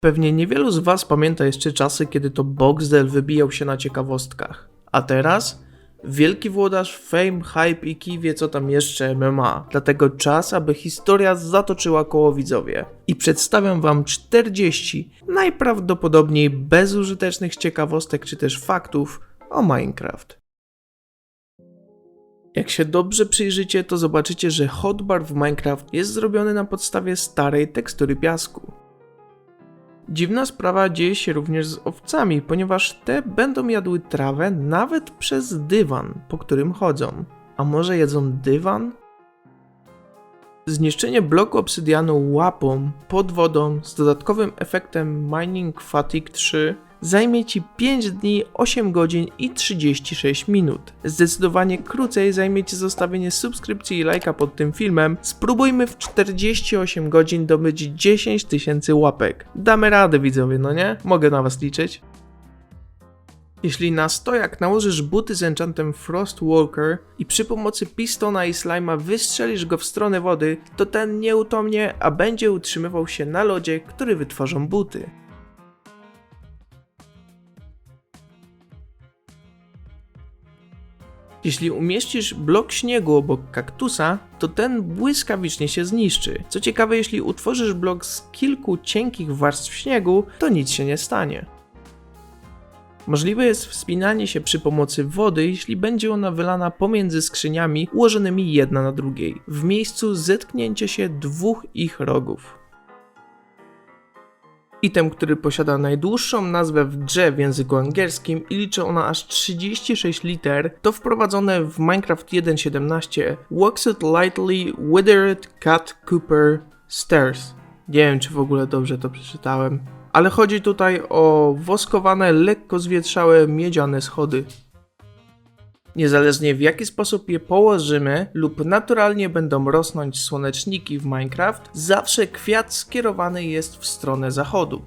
Pewnie niewielu z Was pamięta jeszcze czasy, kiedy to Boxdel wybijał się na ciekawostkach. A teraz? Wielki włodarz Fame, Hype i kij wie co tam jeszcze MMA. Dlatego czas, aby historia zatoczyła koło widzowie. I przedstawiam Wam 40 najprawdopodobniej bezużytecznych ciekawostek czy też faktów o Minecraft. Jak się dobrze przyjrzycie, to zobaczycie, że hotbar w Minecraft jest zrobiony na podstawie starej tekstury piasku. Dziwna sprawa dzieje się również z owcami, ponieważ te będą jadły trawę nawet przez dywan, po którym chodzą. A może jedzą dywan? Zniszczenie bloku obsydianu łapą pod wodą z dodatkowym efektem Mining Fatigue 3 zajmie Ci 5 dni, 8 godzin i 36 minut. Zdecydowanie krócej zajmie Ci zostawienie subskrypcji i lajka pod tym filmem. Spróbujmy w 48 godzin dobyć 10 tysięcy łapek. Damy radę widzowie, no nie? Mogę na Was liczyć. Jeśli na stojak nałożysz buty z enchantem Frostwalker i przy pomocy pistona i slima wystrzelisz go w stronę wody, to ten nie utomnie, a będzie utrzymywał się na lodzie, który wytworzą buty. Jeśli umieścisz blok śniegu obok kaktusa, to ten błyskawicznie się zniszczy. Co ciekawe, jeśli utworzysz blok z kilku cienkich warstw śniegu, to nic się nie stanie. Możliwe jest wspinanie się przy pomocy wody, jeśli będzie ona wylana pomiędzy skrzyniami ułożonymi jedna na drugiej, w miejscu zetknięcia się dwóch ich rogów. Item, który posiada najdłuższą nazwę w grze w języku angielskim i liczy ona aż 36 liter, to wprowadzone w Minecraft 1.17 Walks it lightly withered cat cooper stairs. Nie wiem, czy w ogóle dobrze to przeczytałem. Ale chodzi tutaj o woskowane, lekko zwietrzałe miedziane schody. Niezależnie w jaki sposób je położymy lub naturalnie będą rosnąć słoneczniki w Minecraft, zawsze kwiat skierowany jest w stronę zachodu.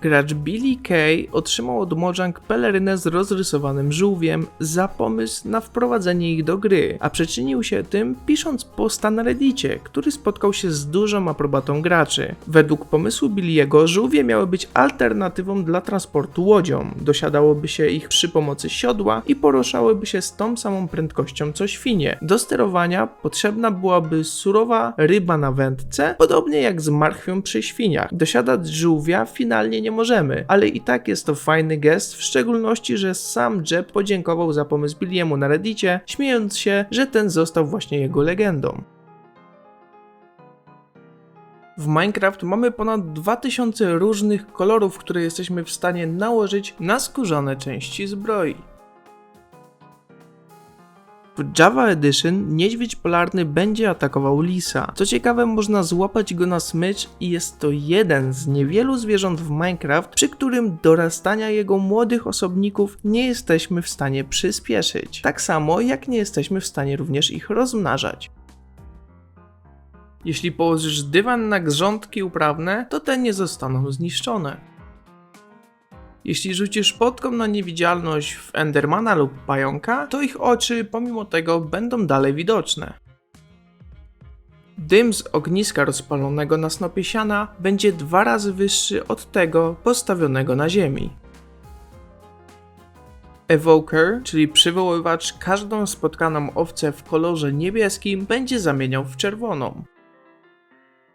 Gracz Billy Kay otrzymał od Mojang pelerynę z rozrysowanym żółwiem za pomysł na wprowadzenie ich do gry, a przyczynił się tym pisząc posta na reddicie, który spotkał się z dużą aprobatą graczy. Według pomysłu Billy'ego żółwie miały być alternatywą dla transportu łodzią, dosiadałoby się ich przy pomocy siodła i poruszałyby się z tą samą prędkością co świnie. Do sterowania potrzebna byłaby surowa ryba na wędce, podobnie jak z marchwią przy świniach. Dosiadać żółwia finalnie nie możemy, ale i tak jest to fajny gest, w szczególności, że sam Jeb podziękował za pomysł Billiemu na reddicie, śmiejąc się, że ten został właśnie jego legendą. W Minecraft mamy ponad 2000 różnych kolorów, które jesteśmy w stanie nałożyć na skórzane części zbroi. W Java Edition niedźwiedź polarny będzie atakował lisa. Co ciekawe, można złapać go na smycz i jest to jeden z niewielu zwierząt w Minecraft, przy którym dorastania jego młodych osobników nie jesteśmy w stanie przyspieszyć. Tak samo jak nie jesteśmy w stanie również ich rozmnażać. Jeśli położysz dywan na grządki uprawne, to te nie zostaną zniszczone. Jeśli rzucisz podką na niewidzialność w Endermana lub pająka, to ich oczy pomimo tego będą dalej widoczne. Dym z ogniska rozpalonego na snopie siana będzie dwa razy wyższy od tego postawionego na ziemi. Evoker, czyli przywoływacz, każdą spotkaną owcę w kolorze niebieskim będzie zamieniał w czerwoną.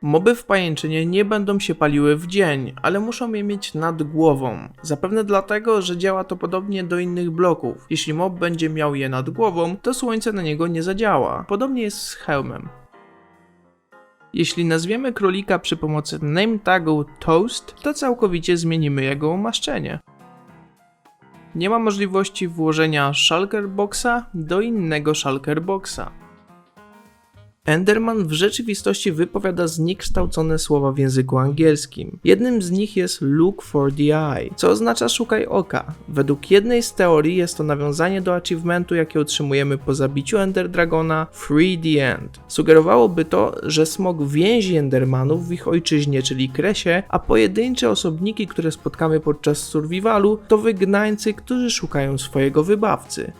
Moby w pajęczynie nie będą się paliły w dzień, ale muszą je mieć nad głową. Zapewne dlatego, że działa to podobnie do innych bloków. Jeśli mob będzie miał je nad głową, to słońce na niego nie zadziała. Podobnie jest z hełmem. Jeśli nazwiemy królika przy pomocy name tagu toast, to całkowicie zmienimy jego umaszczenie. Nie ma możliwości włożenia shulker boxa do innego shulker boxa. Enderman w rzeczywistości wypowiada zniekształcone słowa w języku angielskim. Jednym z nich jest look for the eye, co oznacza szukaj oka. Według jednej z teorii jest to nawiązanie do achievementu, jakie otrzymujemy po zabiciu Ender Dragona Free the End. Sugerowałoby to, że smog więzi Endermanów w ich ojczyźnie, czyli Kresie, a pojedyncze osobniki, które spotkamy podczas survivalu, to wygnańcy, którzy szukają swojego wybawcy.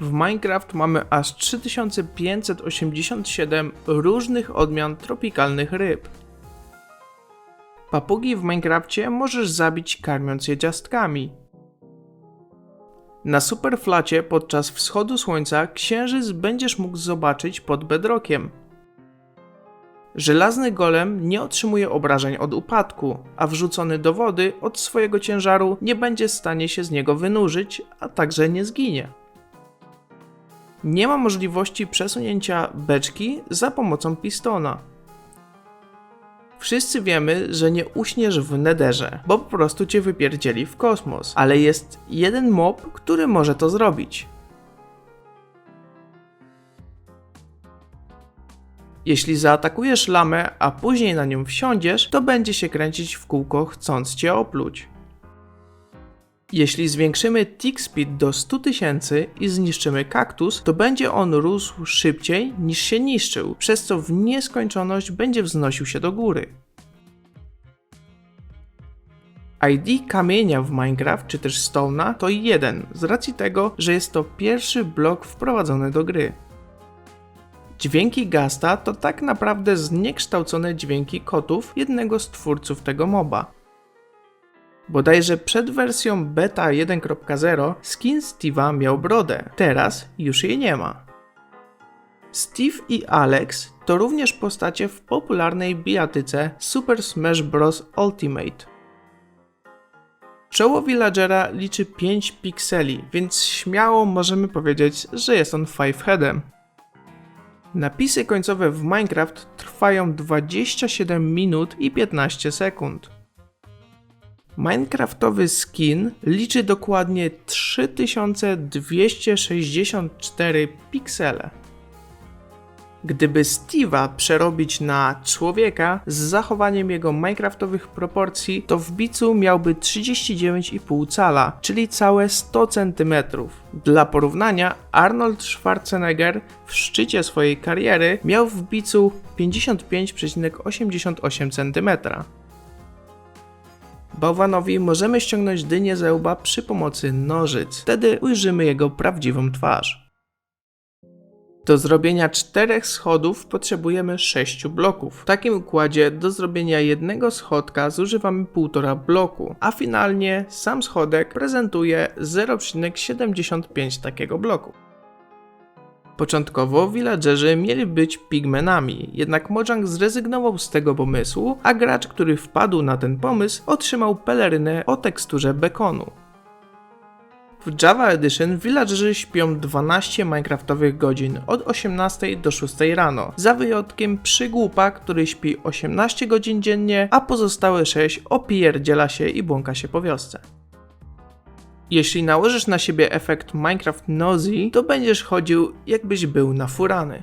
W Minecraft mamy aż 3587 różnych odmian tropikalnych ryb. Papugi w Minecrafcie możesz zabić karmiąc je ciastkami. Na superflacie podczas wschodu słońca księżyc będziesz mógł zobaczyć pod bedrockiem. Żelazny golem nie otrzymuje obrażeń od upadku, a wrzucony do wody od swojego ciężaru nie będzie w stanie się z niego wynurzyć, a także nie zginie. Nie ma możliwości przesunięcia beczki za pomocą pistona. Wszyscy wiemy, że nie uśniesz w nederze, bo po prostu cię wypierdzieli w kosmos, ale jest jeden mob, który może to zrobić. Jeśli zaatakujesz lamę, a później na nią wsiądziesz, to będzie się kręcić w kółko, chcąc cię opluć. Jeśli zwiększymy tick speed do 100 tysięcy i zniszczymy kaktus, to będzie on rósł szybciej niż się niszczył, przez co w nieskończoność będzie wznosił się do góry. ID kamienia w Minecraft czy też Stone'a to 1 z racji tego, że jest to pierwszy blok wprowadzony do gry. Dźwięki Gasta to tak naprawdę zniekształcone dźwięki kotów jednego z twórców tego moba. Bodajże przed wersją beta 1.0 skin Steve'a miał brodę, teraz już jej nie ma. Steve i Alex to również postacie w popularnej bijatyce Super Smash Bros. Ultimate. Czoło villagera liczy 5 pikseli, więc śmiało możemy powiedzieć, że jest on fiveheadem. Napisy końcowe w Minecraft trwają 27 minut i 15 sekund. Minecraftowy skin liczy dokładnie 3264 piksele. Gdyby Steve'a przerobić na człowieka z zachowaniem jego minecraftowych proporcji, to w bicu miałby 39,5 cala, czyli całe 100 cm. Dla porównania, Arnold Schwarzenegger w szczycie swojej kariery miał w bicu 55,88 cm. Bałwanowi możemy ściągnąć dynię ze łba przy pomocy nożyc. Wtedy ujrzymy jego prawdziwą twarz. Do zrobienia czterech schodów potrzebujemy 6 bloków. W takim układzie do zrobienia jednego schodka zużywamy 1,5 bloku, a finalnie sam schodek prezentuje 0,75 takiego bloku. Początkowo villagerzy mieli być pigmenami, jednak Mojang zrezygnował z tego pomysłu, a gracz, który wpadł na ten pomysł, otrzymał pelerynę o teksturze bekonu. W Java Edition villagerzy śpią 12 minecraftowych godzin od 18 do 6 rano, za wyjątkiem przygłupa, który śpi 18 godzin dziennie, a pozostałe 6 opierdziela się i błąka się po wiosce. Jeśli nałożysz na siebie efekt Minecraft Nozy, to będziesz chodził jakbyś był nafurany.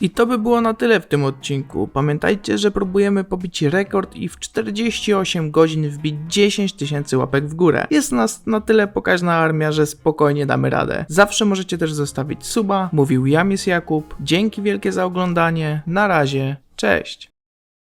I to by było na tyle w tym odcinku. Pamiętajcie, że próbujemy pobić rekord i w 48 godzin wbić 10 tysięcy łapek w górę. Jest nas na tyle pokaźna armia, że spokojnie damy radę. Zawsze możecie też zostawić suba. Mówił Jamis Jakub. Dzięki wielkie za oglądanie. Na razie. Cześć.